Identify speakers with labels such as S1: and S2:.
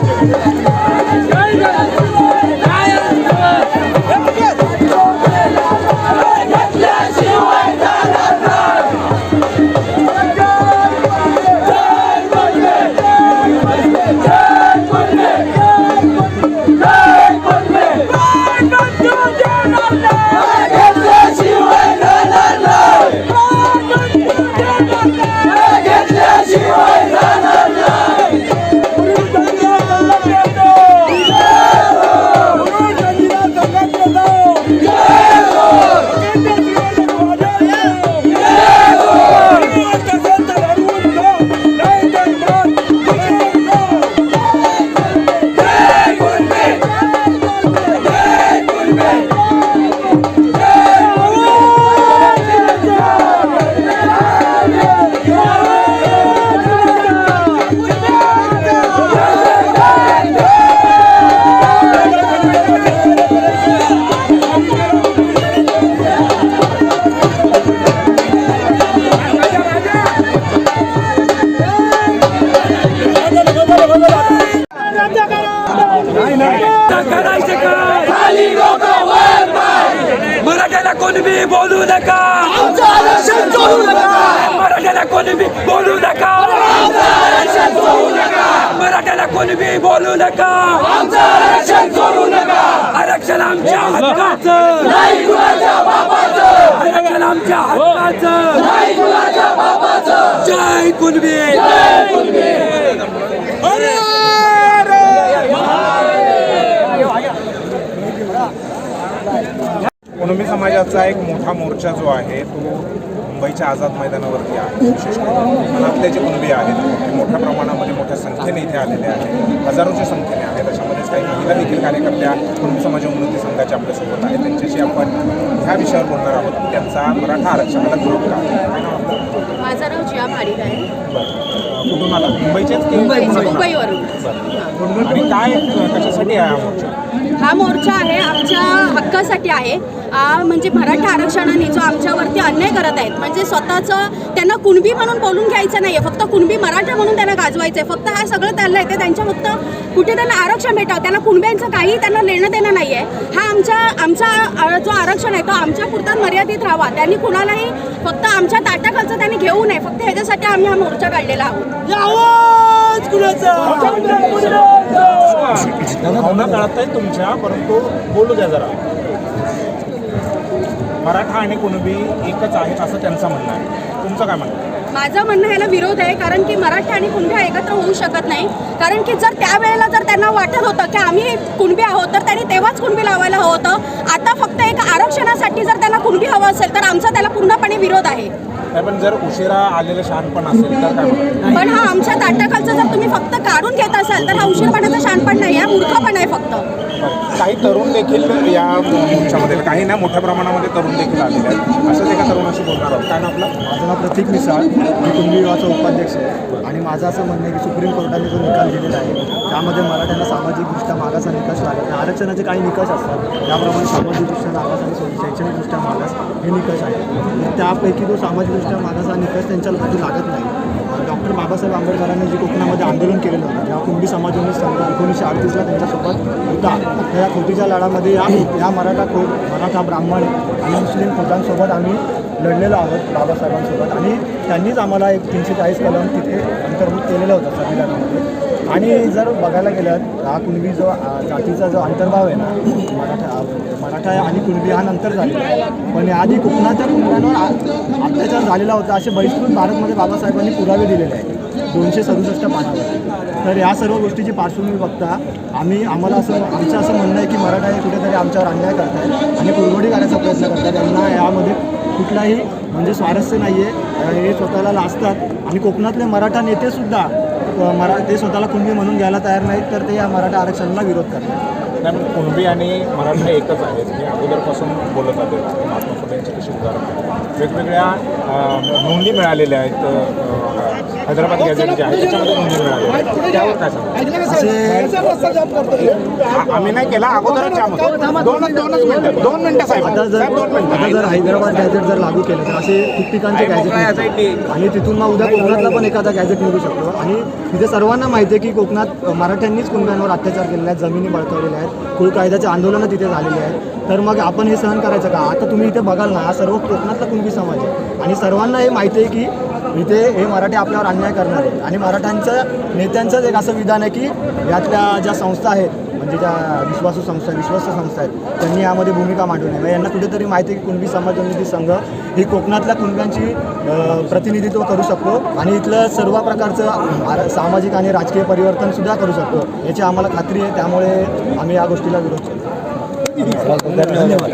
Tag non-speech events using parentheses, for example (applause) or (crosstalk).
S1: Thank (laughs) you. करायचे काय मराठ्याला कोणी बी बोलू नका. मराठ्याला कोणी बी बोलू नका. मराठ्याला कोणी बी बोलू नका. आरक्षण आमच्या हक्काचं. आरक्षण आमच्या हक्काचं. जय कुणबी.
S2: कुणबी समाजाचा एक मोठा मोर्चा जो आहे तो मुंबईच्या आझाद मैदानावरती आहे. मनातले जे कुणबी आहेत ते मोठ्या प्रमाणामध्ये मोठ्या संख्येने इथे आलेले आहेत. हजारोच्या संख्येने आहेत. त्याच्यामध्येच काही महिला देखील कार्यकर्त्या कुणबी समाज उन्नती संघाच्या आपल्यासोबत आहेत. त्यांच्याशी आपण ह्या विषयावर बोलणार आहोत. की त्यांचा मराठा आरक्षणाला विरोध का?
S3: माझं नाव जिया भाडिक आहे.
S2: आला? मुंबईचेच?
S3: मुंबईवरून.
S2: आणि काय कशासाठी आहे हा मोर्चा?
S3: हा मोर्चा आहे आमच्या हक्कासाठी आहे. म्हणजे मराठा आरक्षणाने जो आमच्यावरती अन्याय करत आहेत म्हणजे स्वतःचं त्यांना कुणबी म्हणून बोलून घ्यायचं नाही आहे फक्त कुणबी मराठा म्हणून त्यांना गाजवायचं आहे फक्त हा सगळं त्यांना येते त्यांच्या फक्त कुठे त्यांना आरक्षण भेटावं त्यांना कुणब्यांचं काही त्यांना लेणं देणं नाही आहे हा आमच्या आमचा जो आरक्षण आहे तो आमच्या पुरता मर्यादित राहावा. त्यांनी कुणालाही फक्त आमच्या ताटाखालचं त्यांनी घेऊ नये फक्त ह्याच्यासाठी आम्ही हा मोर्चा काढलेला आहोत.
S2: भावना कळत आहेत तुमच्या परंतु बोलू द्या जरा. मराठा आणि कुणबी एकच आहेत असं त्यांचं म्हणणं आहे. तुमचं काय म्हणणं
S3: माझं म्हणणं ह्याला विरोध आहे कारण की मराठी आणि कुणब्या एकत्र होऊ शकत नाही. कारण की जर त्यावेळेला जर त्यांना वाटत होतं की आम्ही कुणबी आहोत तर त्यांनी तेव्हाच कुणबी लावायला हवं होतं. आता फक्त एक आरक्षणासाठी जर त्यांना कुणबी हवं असेल तर आमचा त्याला पूर्णपणे विरोध आहे.
S2: पण जर उशिरा आलेलं शहाणपण असेल तर काय
S3: पण हा आमच्या ताटाखालचं जर तुम्ही फक्त काढून घेत असाल तर हा उशीरपणाचा शहाणपण नाही आहे मूर्खपण आहे फक्त.
S2: काही तरुण देखील या मोर्चामध्ये काही ना मोठ्या प्रमाणामध्ये तरुण देखील आलेले आहेत. असंच एका तरुणाशी बोलणार आहोत. काय ना आपलं?
S4: माझं नाव प्रतीक मिसाळ. मी कुणबी विवाहाचा उपाध्यक्ष आहे. आणि माझं असं म्हणणं आहे की सुप्रीम कोर्टाने जो निकाल दिलेला आहे त्यामध्ये मराठ्यांना सामाजिकदृष्ट्या मागाचा निकष लागत नाही. आरक्षणाचे काही निकष असतात. त्याप्रमाणे सामाजिकदृष्ट्या मागास आणि शैक्षणिकदृष्ट्या मागास हे निकष आहेत. आणि त्यापैकी तो सामाजिकदृष्ट्या मागास हा निकष त्यांच्यावरती लागत नाही. डॉक्टर बाबासाहेब आंबेडकरांनी जे कोकणामध्ये आंदोलन केलेलं होतं जेव्हा कुणबी समाजाने एकोणीसशे अडतीसला त्यांच्यासोबत होता. तर या खोटीच्या लढामध्ये या या मराठा खोट मराठा ब्राह्मण आणि मुस्लिम खोटांसोबत आम्ही लढलेलो आहोत बाबासाहेबांसोबत. आणि त्यांनीच आम्हाला एक तीनशे चाळीस कलम तिथे अंतर्भूत केलेलं होतं संविधानामध्ये. आणि जर बघायला गेलं हा कुणबी जो जातीचा जो अंतर्भाव आहे ना मराठा मराठा आणि कुणबी हा नंतर झालेला आहे. पण आधी कोकणाच्या कुणब्यांवर अत्याचार झालेला होता असे बहिष्कृत भारतमध्ये बाबासाहेबांनी पुरावे दिलेले आहेत. दोनशे सदुसष्ट पानावर तर या सर्व गोष्टीची पार्श्वभूमी बघता आम्ही आम्हाला असं आमचं असं म्हणणं आहे की मराठा हे कुठेतरी आमच्यावर अन्याय करतायत आणि कुरघोडी करायचा प्रयत्न करतात त्यांना यामध्ये कुठलाही म्हणजे स्वारस्य नाही आहे हे स्वतःला लाजतात. आणि कोकणातले मराठा नेतेसुद्धा मरा ते स्वतःला कुणबी म्हणून घ्यायला तयार नाहीत तर ते या मराठा आरक्षणाला विरोध करतात.
S2: कारण कुणबी आणि मराठा एकच आहेत. हे अगोदरपासून बोलत आले महात्मा फुलेंची कशी उदाहरण वेगवेगळ्या नोंदी मिळालेल्या आहेत. हैदराबाद जे आहे त्याच्यामध्ये मिळाली आहे. त्यावर काय आम्ही नाही केला अगोदरच यामध्ये दोनच दोनच मिनिटं दोन मिनिटं साहेब.
S4: आता जर
S2: साहेब, दोन मिनिटं.
S4: आता जर हैदराबाद गॅझेट जर लागू केलं तर असे ठिकठिकाणचे निघतील. आणि तिथून मग उद्या कोकणातला पण एखादा गॅझेट निघू शकतो. आणि तिथे सर्वांना माहिती आहे की कोकणात मराठ्यांनीच कुणब्यांवर अत्याचार केलेले आहेत जमिनी बळकावलेल्या आहेत कुळ कायद्याचे आंदोलनं तिथे झालेली आहेत. तर मग आपण हे सहन करायचं का? आता तुम्ही इथे बघाल ना हा सर्व कोकणातला कुणबी समाज आहे. आणि सर्वांना हे माहिती आहे की इथे हे मराठी आपल्यावर अन्याय करणार आहेत. आणि मराठ्यांचं नेत्यांचंच एक असं विधान आहे की यातल्या ज्या संस्था आहेत म्हणजे ज्या विश्वासू संस्था विश्वस्त संस्था आहेत त्यांनी यामध्ये भूमिका मांडू नये यांना कुठेतरी माहिती आहे की कुणबी समाजोन्नती संघ ही कोकणातल्या कुणब्यांची प्रतिनिधित्व करू शकतो आणि इथलं सर्व प्रकारचं सामाजिक आणि राजकीय परिवर्तन सुद्धा करू शकतो. याची आम्हाला खात्री आहे. त्यामुळे आम्ही या गोष्टीला विरोध करतो.
S1: धन्यवाद.